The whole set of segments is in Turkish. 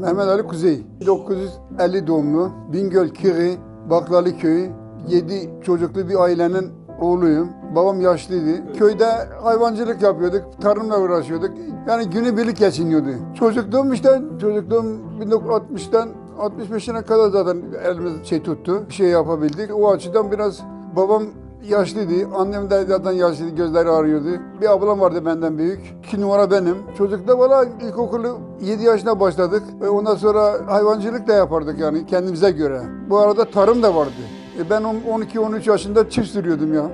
Mehmet Ali Kuzey, 1950 doğumlu, Bingöl Kiri, Baklalı Köyü, 7 çocuklu bir ailenin oğluyum. Babam yaşlıydı. Köyde hayvancılık yapıyorduk, tarımla uğraşıyorduk. Yani günübirlik geçiniyordu. Çocukluğum işte, çocukluğum 1960'tan 65'ine kadar zaten elimiz şey tuttu, şey yapabildik. O açıdan biraz babam yaşlıydı. Annem de zaten yaşlıydı, gözleri ağrıyordu. Bir ablam vardı benden büyük. İki numara benim. Çocukta valla ilkokulu 7 yaşında başladık. Ve ondan sonra hayvancılık da yapardık yani kendimize göre. Bu arada tarım da vardı. E ben 12-13 yaşında çift sürüyordum ya.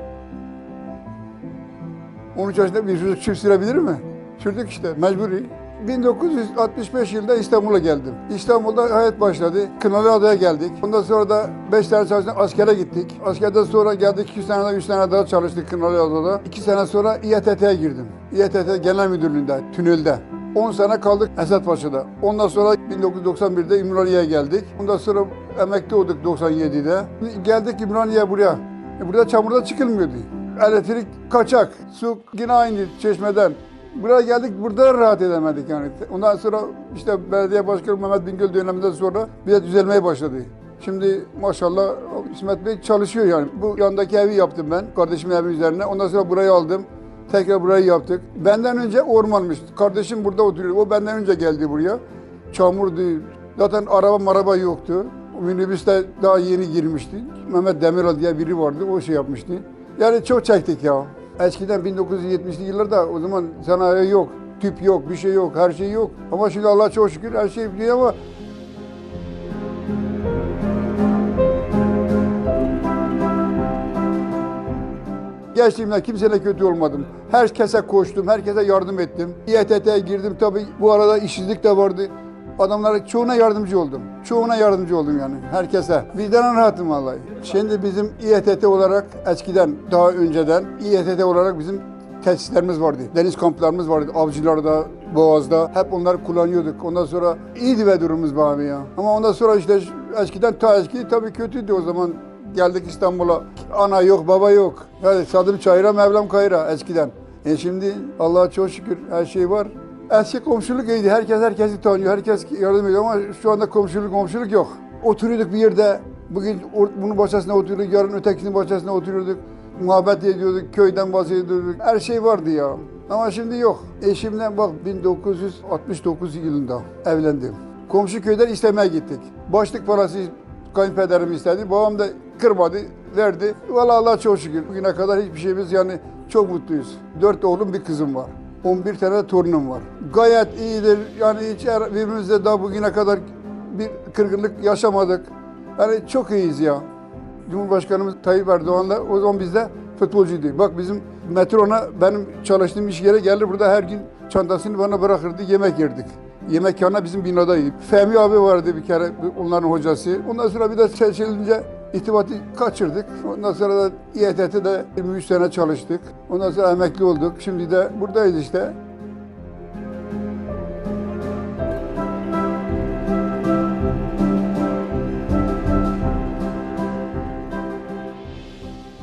13 yaşında bir çocuk çift sürebilir mi? Sürdük işte, mecburi. 1965 yılında İstanbul'a geldim. İstanbul'da hayat başladı. Kınalıada'ya geldik. Ondan sonra da 5 sene çalıştık, askere gittik. Askerden sonra geldik 2 sene daha 3 sene daha çalıştık Kınalıada'da. 2 sene sonra İETT'ye girdim. İETT Genel Müdürlüğü'nde, tünelde. 10 sene kaldık Esat Paşa'da. Ondan sonra 1991'de İmraniye'ye geldik. Ondan sonra emekli olduk 97'de. Geldik İmraniye'ye buraya. E burada çamurda çıkılmıyordu. Elektrik kaçak, su yine aynı çeşmeden. Buraya geldik, burada rahat edemedik yani. Ondan sonra işte belediye başkanı Mehmet Bingöl döneminden sonra bir de düzelmeye başladı. Şimdi maşallah İsmet Bey çalışıyor yani. Bu yandaki evi yaptım ben, kardeşimin evi üzerine. Ondan sonra burayı aldım. Tekrar burayı yaptık. Benden önce ormanmış. Kardeşim burada oturuyor. O benden önce geldi buraya. Çamurdu. Zaten araba maraba yoktu. Minibüs de daha yeni girmişti. Mehmet Demiral diye biri vardı. O şey yapmıştı. Yani çok çektik ya. Eskiden 1970'li yıllarda o zaman sanayi yok. Tüp yok, bir şey yok, her şey yok. Ama şimdi Allah çok şükür her şey biliyor ama Gençliğimden kimseyle kötü olmadım. Herkese koştum, herkese yardım ettim. İETT'ye girdim tabii. Bu arada işsizlik de vardı. Adamlara çoğuna yardımcı oldum. Çoğuna yardımcı oldum yani herkese. Vicdanen rahatım vallahi. Şimdi bizim İETT olarak eskiden daha önceden İETT olarak bizim tesislerimiz vardı. Deniz kamplarımız vardı. Avcılarda, Boğaz'da. Hep onları kullanıyorduk. Ondan sonra iyiydi be durumumuz be abi ya. Ama ondan sonra işte eskiden ta eski tabii kötüydü o zaman. Geldik İstanbul'a. Ana yok, baba yok. Yani sadım çayıra, Mevlam kayıra eskiden. E şimdi Allah'a çok şükür her şey var. Eski komşuluk iyiydi. Herkes herkesi tanıyor. Herkes yardım ediyor ama şu anda komşuluk komşuluk yok. Oturuyorduk bir yerde. Bugün bunun bahçesine oturuyorduk. Yarın ötekisinin bahçesine oturuyorduk. Muhabbet ediyorduk. Köyden bahsediyorduk. Her şey vardı ya. Ama şimdi yok. Eşimle bak 1969 yılında evlendim. Komşu köyden istemeye gittik. Başlık parası kayınpederim istedi. Babam da kırmadı, verdi. Vallahi Allah çok şükür. Bugüne kadar hiçbir şeyimiz yani çok mutluyuz. Dört oğlum bir kızım var. 11 tane torunum var. Gayet iyidir. Yani hiç birbirimizde daha bugüne kadar bir kırgınlık yaşamadık. Yani çok iyiyiz ya. Cumhurbaşkanımız Tayyip Erdoğan'la o zaman bizde futbolcuydu. Bak bizim metrona benim çalıştığım iş yere gelir burada her gün çantasını bana bırakırdı yemek yerdik. Yemekhane bizim binadaydı. Fehmi abi vardı bir kere onların hocası. Ondan sonra bir de seçilince irtibatı kaçırdık. Ondan sonra da İETT'de 23 sene çalıştık. Ondan sonra emekli olduk. Şimdi de buradayız işte.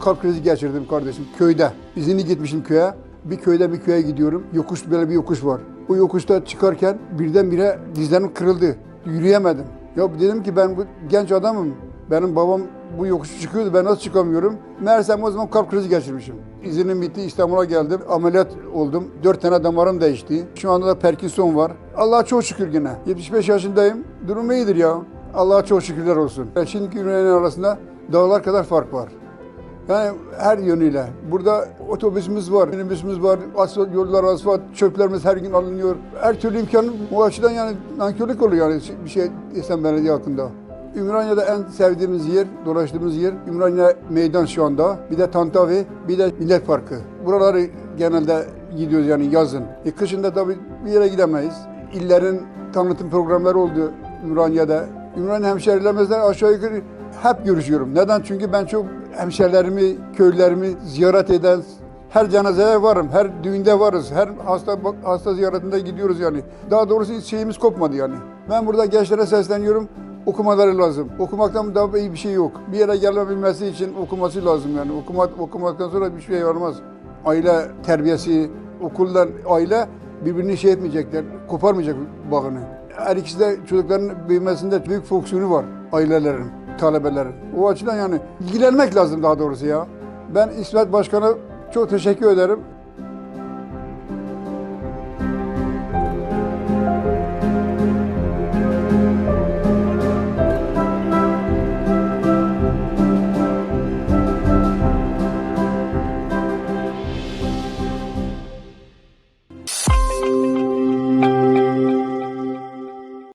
kalp krizi geçirdim kardeşim köyde. İzinli gitmişim köye. Bir köyde bir köye gidiyorum. Yokuş böyle bir yokuş var. O yokuşta çıkarken birdenbire dizlerim kırıldı. Yürüyemedim. Ya dedim ki ben bu genç adamım. Benim babam bu yokuşu çıkıyordu. Ben nasıl çıkamıyorum? Meğersem o zaman kalp krizi geçirmişim. İzinim bitti. İstanbul'a geldim. Ameliyat oldum. Dört tane damarım değişti. Şu anda da Parkinson var. Allah'a çok şükür yine. 75 yaşındayım. Durum iyidir ya. Allah'a çok şükürler olsun. Şimdiki ürünlerin arasında dağlar kadar fark var. Yani her yönüyle. Burada otobüsümüz var, minibüsümüz var, asfalt, yollar asfalt, çöplerimiz her gün alınıyor. Her türlü imkanın bu açıdan yani nankörlük oluyor yani bir şey desem belediye hakkında. Ümraniye'de en sevdiğimiz yer, dolaştığımız yer Ümraniye Meydan şu anda. Bir de Tantavi, bir de Millet Parkı. Buraları genelde gidiyoruz yani yazın. E, kışında tabii bir yere gidemeyiz. İllerin tanıtım programları oldu Ümraniye'de. Ümraniye hemşehrilerimizle aşağı yukarı hep görüşüyorum. Neden? Çünkü ben çok hemşerilerimi, köylerimi ziyaret eden, her cenazeye varım, her düğünde varız, her hasta hasta ziyaretinde gidiyoruz yani. Daha doğrusu hiç şeyimiz kopmadı yani. Ben burada gençlere sesleniyorum, okumaları lazım. Okumaktan daha iyi bir şey yok. Bir yere gelebilmesi için okuması lazım yani. Okuma, okumaktan sonra bir şey varmaz. Aile terbiyesi, okuldan aile birbirini şey etmeyecekler, koparmayacak bağını. Her ikisi de çocukların büyümesinde büyük fonksiyonu var ailelerin, talebelerin. O açıdan yani ilgilenmek lazım daha doğrusu ya. Ben İsmet Başkan'a çok teşekkür ederim.